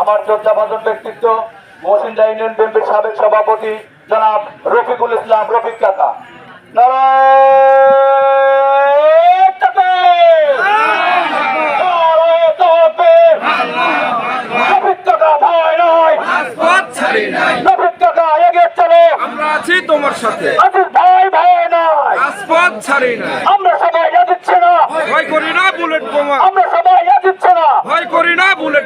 আমার যোদ্ধাভাজন ব্যক্তিত্ব মহসিন্দা ইউনিয়ন বিএনপির সাবেক সভাপতি জনাব রফিকুল ইসলাম রফিক কাকা। তোমার সাথে। আজিজ ভাই নয় নাই। আমরা সবাই দিচ্ছে না। ভয় করি না বুলেট বোমা। আমরা সবাই ইয়া দিচ্ছে না ভয় করি না বুলেট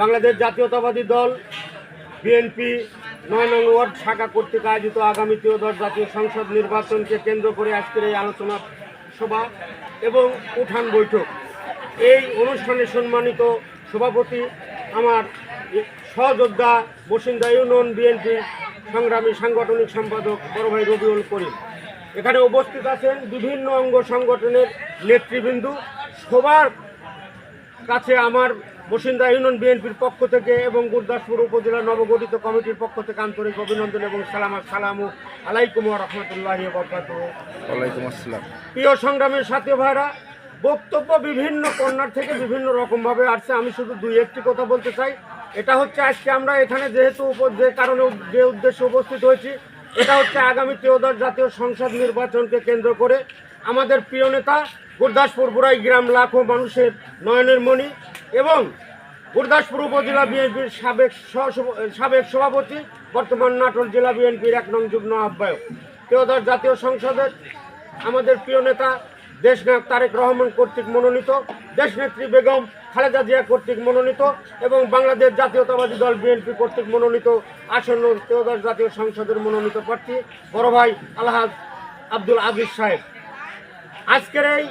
বাংলাদেশ জাতীয়তাবাদী দল বিএনপি নয় নং ওয়ার্ড, শাখা কর্তৃক আয়োজিত আগামী ত্রয়োদশ জাতীয় সংসদ নির্বাচনকে কেন্দ্র করে আজকের এই আলোচনা সভা এবং উঠান বৈঠক। এই অনুষ্ঠানে সম্মানিত সভাপতি আমার সহযোদ্ধা বসিন্দা ইউনিয়ন বিএনপি সংগ্রামী সাংগঠনিক সম্পাদক বড় ভাই রবিউল করিম। এখানে উপস্থিত আছেন বিভিন্ন অঙ্গ সংগঠনের নেতৃবৃন্দ। সবার কাছে আমার বসিন্দা ইউনিয়ন বিএনপির পক্ষ থেকে এবং গুরদাসপুর উপজেলা নবগঠিত কমিটির পক্ষ থেকে আন্তরিক অভিনন্দন এবং সালাম সালামু আলাইকুম রহমতুল্লাহ ওয়ালাইকুম আসসালাম। প্রিয় সংগ্রামের সাথে ভাইরা বক্তব্য বিভিন্ন কন্যার থেকে বিভিন্ন রকমভাবে আসছে। আমি শুধু দুই একটি কথা বলতে চাই। এটা হচ্ছে আজকে আমরা এখানে যেহেতু যে কারণে যে উদ্দেশ্যে উপস্থিত হয়েছি, এটা হচ্ছে আগামী ত্রয়োদশ জাতীয় সংসদ নির্বাচনকে কেন্দ্র করে আমাদের প্রিয় নেতা গুরদাসপুর বুড়াই গ্রাম লাখো মানুষের নয়নের মণি এবং গুরদাসপুর উপজেলা বিএনপির সাবেক সাবেক সভাপতি, বর্তমান নাটোর জেলা বিএনপির এক নং যুগ্ম আহ্বায়ক। ত্রয়োদশ জাতীয় সংসদের আমাদের প্রিয় নেতা দেশনায়ক তারেক রহমান কর্তৃক মনোনীত দেশনেত্রী বেগম খালেদা জিয়া কর্তৃক মনোনীত এবং বাংলাদেশ জাতীয়তাবাদী দল বিএনপি কর্তৃক মনোনীত আসন্ন ত্রয়োদশ জাতীয় সংসদের মনোনীত প্রার্থী বড় ভাই আলহাজ আব্দুল আজিজ সাহেব। আজকের এই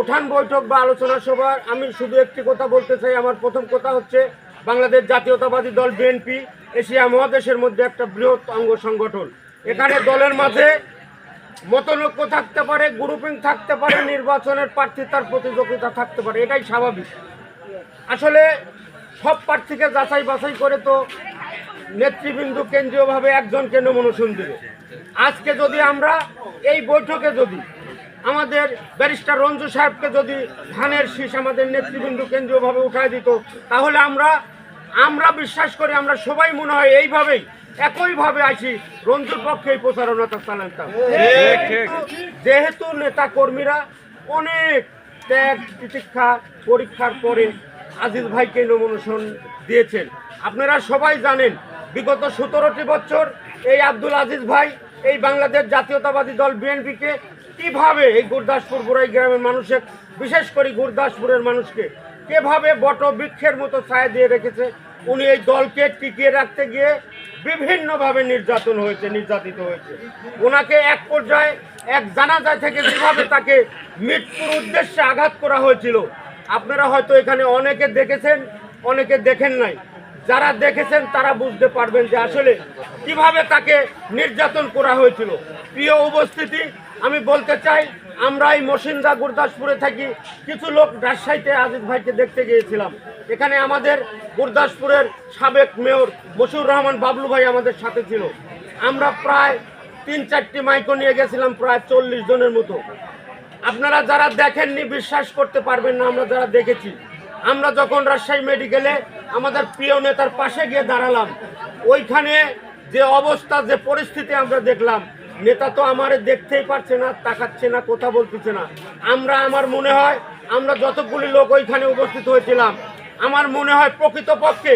উঠান বৈঠক বা আলোচনা সভার আমি শুধু একটি কথা বলতে চাই, আমার প্রথম কথা হচ্ছে বাংলাদেশ জাতীয়তাবাদী দল বিএনপি এশিয়া মহাদেশের মধ্যে একটা বৃহৎ অঙ্গ সংগঠন। এখানে দলের মাঝে মতনৈক্য থাকতে পারে গ্রুপিং থাকতে পারে, নির্বাচনের প্রার্থী তার প্রতিযোগিতা থাকতে পারে, এটাই স্বাভাবিক। আসলে সব প্রার্থীকে যাচাই বাছাই করে তো নেতৃবৃন্দ কেন্দ্রীয়ভাবে একজনকে নমনোষণ দেবে। আজকে যদি আমরা এই বৈঠকে যদি আমাদের ব্যারিস্টার রঞ্জু সাহেবকে যদি ধানের শীষ আমাদের নেতৃবৃন্দ কেন্দ্রীয়ভাবে উঠায় দিত, তাহলে আমরা আমরা বিশ্বাস করি, আমরা সবাই মনে হয় এইভাবেই একইভাবে আসি রঞ্জুর পক্ষে এই প্রচারণাটা চালাতাম যেহেতু নেতা কর্মীরা অনেক ত্যাগ প্রতীক্ষা পরীক্ষার পরে আজিজ ভাইকে নমনোষণ দিয়েছেন। আপনারা সবাই জানেন বিগত সতেরোটি বছর এই আব্দুল আজিজ ভাই এই বাংলাদেশ জাতীয়তাবাদী দল বিএনপিকে কীভাবে এই গুরদাসপুর বুড়াই গ্রামের মানুষের বিশেষ করে গুরদাসপুরের মানুষকে কীভাবে বট বৃক্ষের মতো ছায়া দিয়ে রেখেছে উনি এই দলকে টিকিয়ে রাখতে গিয়ে বিভিন্নভাবে নির্যাতন হয়েছে, নির্যাতিত হয়েছে। ওনাকে এক পর্যায়ে, এক জানাজায় থেকে যেভাবে তাকে মৃত্যুর উদ্দেশ্যে আঘাত করা হয়েছিল, আপনারা হয়তো এখানে অনেকে দেখেছেন, অনেকে দেখেন নাই। যারা দেখেছেন, তারা বুঝতে পারবেন যে আসলে কীভাবে তাকে নির্যাতন করা হয়েছিল। প্রিয় উপস্থিতি আমি বলতে চাই আমরা এই মসিন্দা, গুরদাসপুরে থাকি। কিছু লোক রাজশাহীতে আজিজ ভাইকে দেখতে গিয়েছিলাম। এখানে আমাদের গুরদাসপুরের সাবেক মেয়র মশিউর রহমান বাবলু ভাই আমাদের সাথে ছিল। আমরা প্রায় তিন, চারটি মাইকো নিয়ে গেছিলাম, প্রায় চল্লিশ জনের মতো। আপনারা যারা দেখেননি, বিশ্বাস করতে পারবেন না, আমরা যারা দেখেছি। আমরা যখন রাজশাহী মেডিকেলে আমাদের প্রিয় নেতার পাশে গিয়ে দাঁড়ালাম, ওইখানে যে অবস্থা, যে পরিস্থিতি আমরা দেখলাম নেতা তো আমার দেখতেই পারছে না, তাকাচ্ছে না, কথা বলতেছে না। আমরা, আমার মনে হয়, আমরা যতগুলি লোক ওইখানে উপস্থিত হয়েছিলাম, আমার মনে হয় প্রকৃতপক্ষে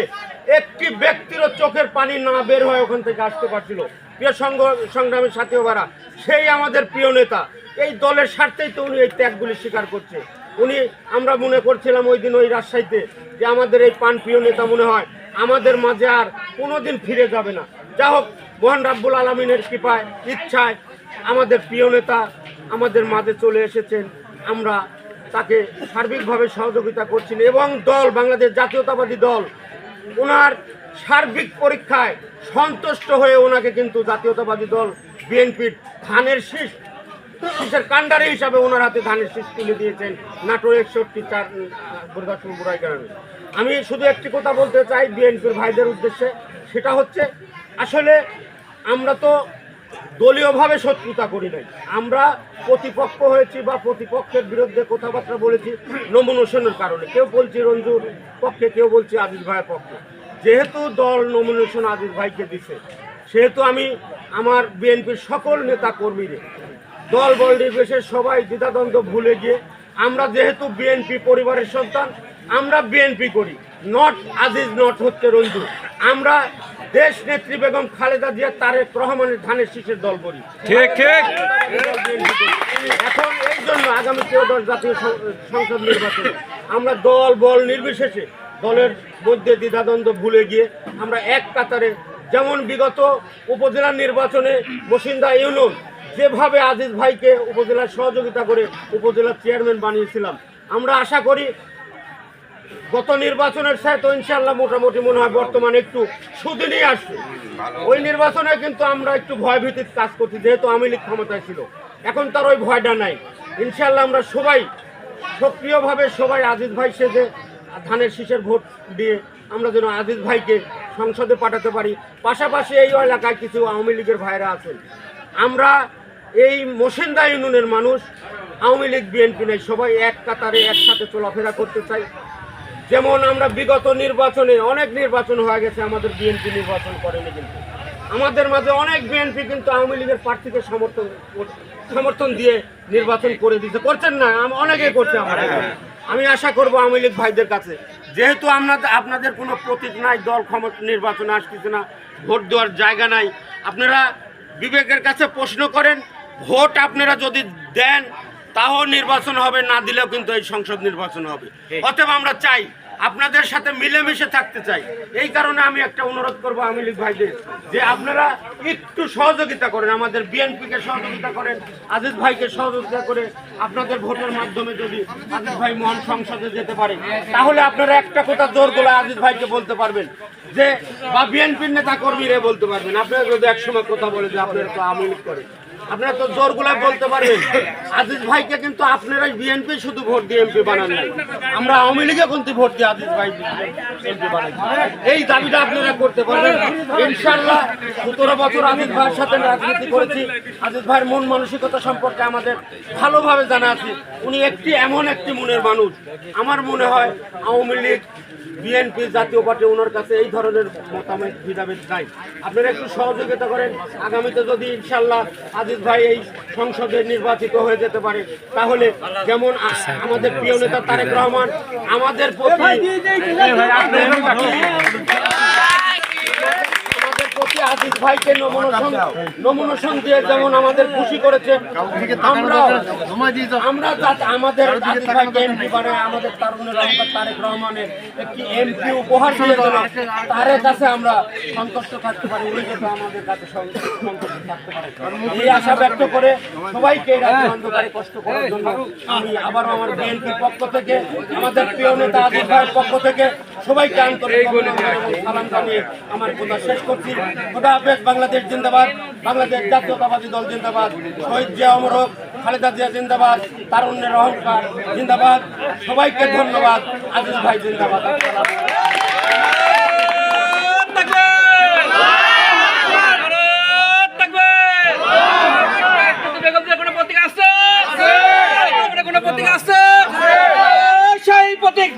একটি ব্যক্তিরও চোখের পানি না বের হয়ে ওখান থেকে আসতে পারছিল। প্রিয় সংঘ সংগ্রামের সাথী ওভারা সেই আমাদের প্রিয় নেতা, এই দলের স্বার্থেই তো উনি এই ত্যাগগুলি স্বীকার করছে। উনি, আমরা মনে করছিলাম ওই দিন ওই রাজশাহীতে যে আমাদের এই পান প্রিয় নেতা মনে হয়, আমাদের মাঝে আর কোনোদিন ফিরে যাবে না। যা হোক মোহন রাব্বুল আলমিনের কৃপায়, ইচ্ছায় আমাদের প্রিয় নেতা আমাদের মাঝে চলে এসেছেন। আমরা তাকে সার্বিকভাবে সহযোগিতা করছেন এবং দল, বাংলাদেশ জাতীয়তাবাদী দল, ওনার সার্বিক পরীক্ষায় সন্তুষ্ট হয়ে ওনাকে কিন্তু জাতীয়তাবাদী দল, বিএনপির ধানের শীষ, শীষের কাণ্ডারি হিসাবে ওনার হাতে ধানের শীষ তুলে দিয়েছেন। নাটোর একষট্টি চার দুর্গাপুর বুড়াই গ্রামে। আমি শুধু একটি কথা বলতে চাই বিএনপির ভাইদের উদ্দেশ্যে। সেটা হচ্ছে, আসলে আমরা তো দলীয়ভাবে শত্রুতা করি নাই। আমরা প্রতিপক্ষ হয়েছি বা প্রতিপক্ষের বিরুদ্ধে কথাবার্তা বলেছি নমিনেশনের কারণে। কেউ বলছি রঞ্জুর পক্ষে, কেউ বলছি আজিজ ভাইয়ের পক্ষে। যেহেতু দল নমিনেশন আজিজ ভাইকে দিছে, সেহেতু আমি আমার বিএনপির সকল নেতা কর্মীদের দল বল নির্বিশেষে সবাই দ্বিধাদ্বন্দ্ব ভুলে গিয়ে, আমরা যেহেতু বিএনপি পরিবারের সন্তান, আমরা বিএনপি করি। নট আজিজ নট হচ্ছে রঞ্জু। আমরা দেশ নেত্রী বেগম খালেদা জিয়া তারেক রহমানের ধানের শীষের দল করি। ঠিক ঠিক। এখন এই জন্য আগামী ত্রয়োদশ জাতীয় সংসদ নির্বাচনে আমরা দল বল নির্বিশেষে দলের মধ্যে দ্বিধাদ্বন্দ্ব ভুলে গিয়ে আমরা এক কাতারে যেমন বিগত উপজেলা নির্বাচনে বসিন্দা ইউনিয়ন যেভাবে আজিজ ভাইকে উপজেলার সহযোগিতা করে উপজেলার চেয়ারম্যান বানিয়েছিলাম আমরা আশা করি গত নির্বাচনের সাথে তো ইনশাল্লাহ মোটামুটি মনে হয় বর্তমানে একটু সুদিনই আসছে ওই নির্বাচনে কিন্তু আমরা একটু ভয়ভীতির কাজ করছি, যেহেতু আওয়ামী লীগ ক্ষমতায় ছিল। এখন তার ওই ভয়টা নাই। ইনশাল্লাহ আমরা সবাই সক্রিয়ভাবে সবাই আজিজ ভাই সেজে ধানের শীষের ভোট দিয়ে আমরা যেন আজিজ ভাইকে সংসদে পাঠাতে পারি। পাশাপাশি এই এলাকায় কিছু আওয়ামী লীগের ভাইরা আছেন। আমরা এই মোসেন্দা ইউনিয়নের মানুষ, আওয়ামী লীগ, বিএনপি নেই, সবাই এক কাতারে একসাথে চলাফেরা করতে চাই। যেমন আমরা বিগত নির্বাচনে অনেক নির্বাচন হয়ে গেছে আমাদের বিএনপি নির্বাচন করেনি কিন্তু। আমাদের মাঝে অনেক বিএনপি কিন্তু আওয়ামী লীগের প্রার্থীকে সমর্থন সমর্থন দিয়ে নির্বাচন করে দিতে করছেন না অনেকে করছে আমাদের আমি আশা করব আওয়ামী লীগ ভাইদের কাছে যেহেতু আপনাদের আপনাদের কোনো প্রতীক নাই দল ক্ষমতা নির্বাচনে আসতেছে না ভোট দেওয়ার জায়গা নাই। আপনারা বিবেকের কাছে প্রশ্ন করেন ভোট আপনারা যদি দেন তাও নির্বাচন হবে না দিলেও কিন্তু এই সংসদ নির্বাচন হবে। অতএব আমরা চাই আপনাদের সাথে মিলেমিশে থাকতে চাই। এই কারণে আমি একটা অনুরোধ করব আওয়ামী লীগ ভাইদের যে আপনারা একটু সহযোগিতা করেন আমাদের বিএনপিকে সহযোগিতা করেন আজিজ ভাইকে সহযোগিতা করে আপনাদের ভোটের মাধ্যমে যদি আজিজ ভাই মহান সংসদে যেতে পারে তাহলে আপনারা একটা কথা জোর করে আজিজ ভাইকে বলতে পারবেন যে বা বিএনপির নেতা কর্মীরা বলতে পারবেন। আপনারা যদি একসময় কথা বলে যে আপনারা তো আওয়ামী লীগ করে আপনারা তো জোরগুলা বলতে পারবেন। আজিজ ভাইকে কিন্তু আপনারাই বিএনপি শুধু ভোট দিয়ে এমপি বানান আমরা আওয়ামী লীগে কিন্তু ভোট দিয়ে আজিজ ভাই এমপি বানাই। এই দাবিটা আপনারা করতে পারবেন। ইনশাল্লাহ সতেরো বছর আজিজ ভাইয়ের সাথে রাজনীতি করেছি। আজিজ ভাইয়ের মন মানসিকতা সম্পর্কে আমাদের ভালোভাবে জানা আছে। উনি একটি, এমন একটি মনের মানুষ। আমার মনে হয় আওয়ামী লীগ বিএনপি জাতীয় পার্টি, ওনার কাছে এই ধরনের মতামত, ভেদাভেদ নাই। আপনারা একটু সহযোগিতা করেন। আগামীতে যদি ইনশাল্লাহ আজিজ ভাই এই সংসদে নির্বাচিত হয়ে যেতে পারে তাহলে যেমন আমাদের প্রিয় নেতা তারেক রহমান আমাদের প্রতি আপনাদের প্রতি- আমাদের প্রতি আজিজ ভাইকে দিয়ে যেমন আমাদের খুশি করেছে আমরা আমরা আমাদের আজিজ ভাইকে এমপি বানায় আমাদের তারুণের তারেক রহমানের একটি এমপি উপহার দিয়ে যেন তারের কাছে আমরা সন্তুষ্ট থাকতে পারি উনি আমাদের কাছে সন্তুষ্ট থাকতে পারে। এই আশা ব্যক্ত করে সবাইকে এই অন্ধকারে কষ্ট করার জন্য আমি আবার আমার বিএনপির পক্ষ থেকে আমাদের প্রিয় নেতা আজিজ ভাইয়ের পক্ষ থেকে সবাইকে আন্তরিক সালাম জানিয়ে আমার কথা শেষ করছি। খোদা হাফেজ বাংলাদেশ জিন্দাবাদ বাংলাদেশ জাতীয়তাবাদী দল জিন্দাবাদ শহীদ জিয়া অমরক খালেদা জিয়া জিন্দাবাদ তারুণ্যের অহংকার জিন্দাবাদ সবাইকে ধন্যবাদ আজিজ ভাই জিন্দাবাদ কোনো প্রতীক আছে সেই প্রতীক